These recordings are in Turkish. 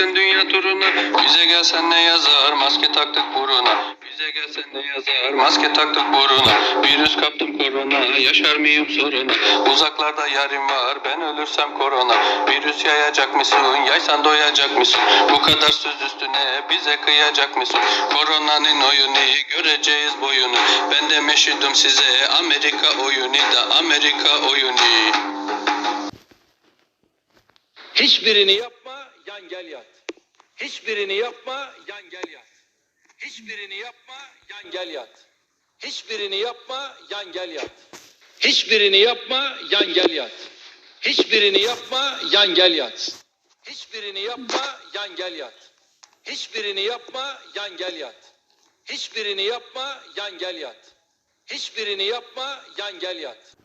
gidelim dünya turuna. Bize gelsen ne yazar maske taktık buruna. Bize gelsen ne yazar maske taktık buruna. Virüs kaptım korona yaşar mıyım soruna. Uzaklarda yarim var ben ölürsem korona. Virüs yayacak mısın yaysan doyacak mısın? Bu kadar söz üstüne bize kıyacak mısın? Koronanın oyunu göreceğiz boyunu. Ben de meşhudum size Amerika oyunu da Amerika oyunu. Hiçbirini yapma, yan gel yat. Hiçbirini yapma, yan gel yat. Hiçbirini yapma, yan gel yat. Hiçbirini yapma, yan gel yat. Hiçbirini yapma, yan gel yat. Hiçbirini yapma, yan gel yat. Hiçbirini yapma, yan gel yat. Hiçbirini yapma, yan gel yat. Hiçbirini yapma, yan gel yat. Hiçbirini yapma, yan gel yat.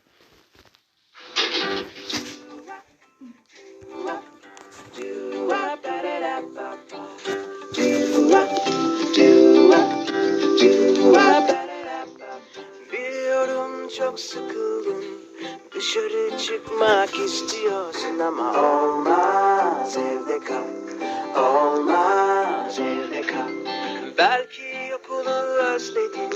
Biliyorum çok sıkıldın Dışarı çıkmak istiyorsun ama olmaz evde kal. Olmaz evde kal. Belki okulu özledin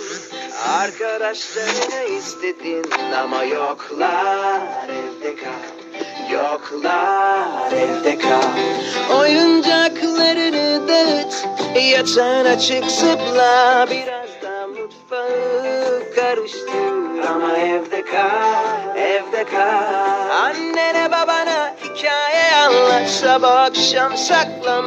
Arkadaşlarını istedin Ama yoklar evde kal Yoklar evde kal. Oyuncaklarını dağıt. Yatağın açık zıpla. Biraz da mutfağı karıştır. Ama evde kal Evde kal. Annene babana hikaye anlat. Sabah akşam saklan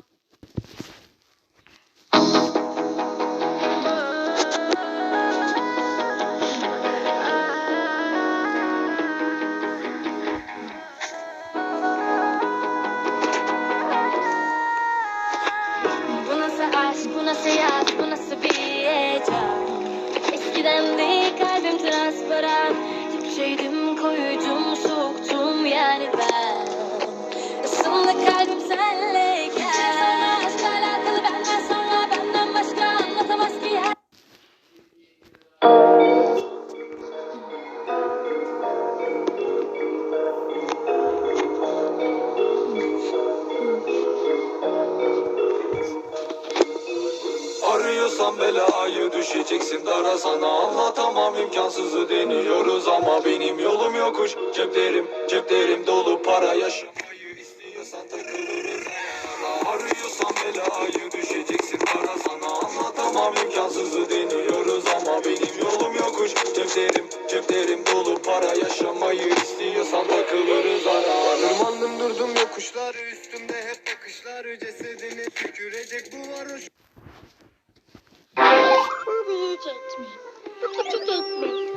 yollara Yükseydim koydum soktum yani ben Arıyorsan belayı düşeceksin dara sana Anlatamam. İmkansızı deniyoruz ama benim yolum yokuş. Ceplerim ceplerim dolu para yaşamayı istiyorsan takılırız Arıyorsan belayı düşeceksin dara sana Anlatamam. İmkansızı deniyoruz ama benim yolum yokuş. Ceplerim ceplerim dolu para yaşamayı istiyorsan takılırız ara Tırmandım durdum yokuşlar üstümde hep bakışlar. Cesedine tükürecek bu varoş Bu büyük ekmek, bu küçük ekmek.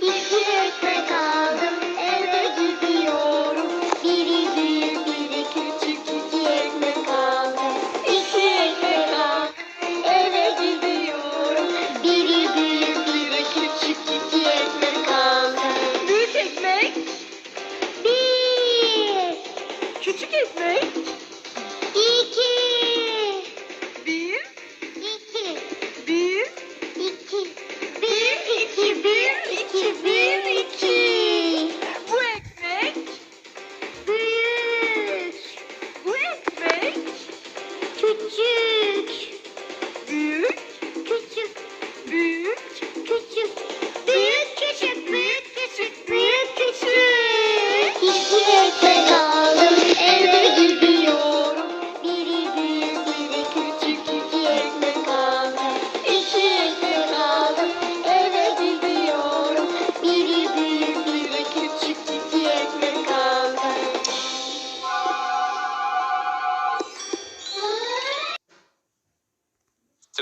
İki ekmek aldım, eve gidiyorum. Biri büyük, biri küçük, iki ekmek aldım. İki ekmek aldım, eve gidiyorum. Biri büyük, biri küçük, iki ekmek aldım. Büyük ekmek. Bir. Küçük ekmek. İki.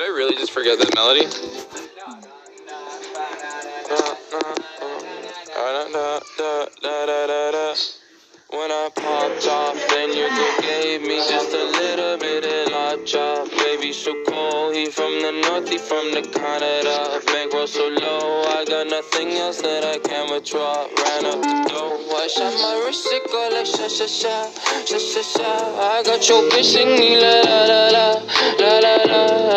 I really just forget that melody? When I popped off, then you could gave me just a little bit of love chop. Baby, so cold, he from the north, he from the Canada. Bankroll so low, I got nothing else that I can withdraw. Ran up the dough, I shot my wrist, it go like sha sha sha, sha sha sha. I got your bitch singing la la la la, la la la.